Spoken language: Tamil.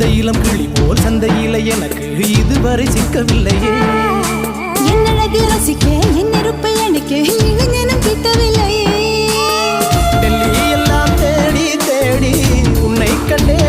இந்த இளம் கிளி போல் சந்தையில எனக்கு இதுவரை சிக்கவில்லையே. என் அழகு ரசிக்க என் நெருப்பை எனக்கு இளைஞனும் தேடி தேடி உன்னை கண்டே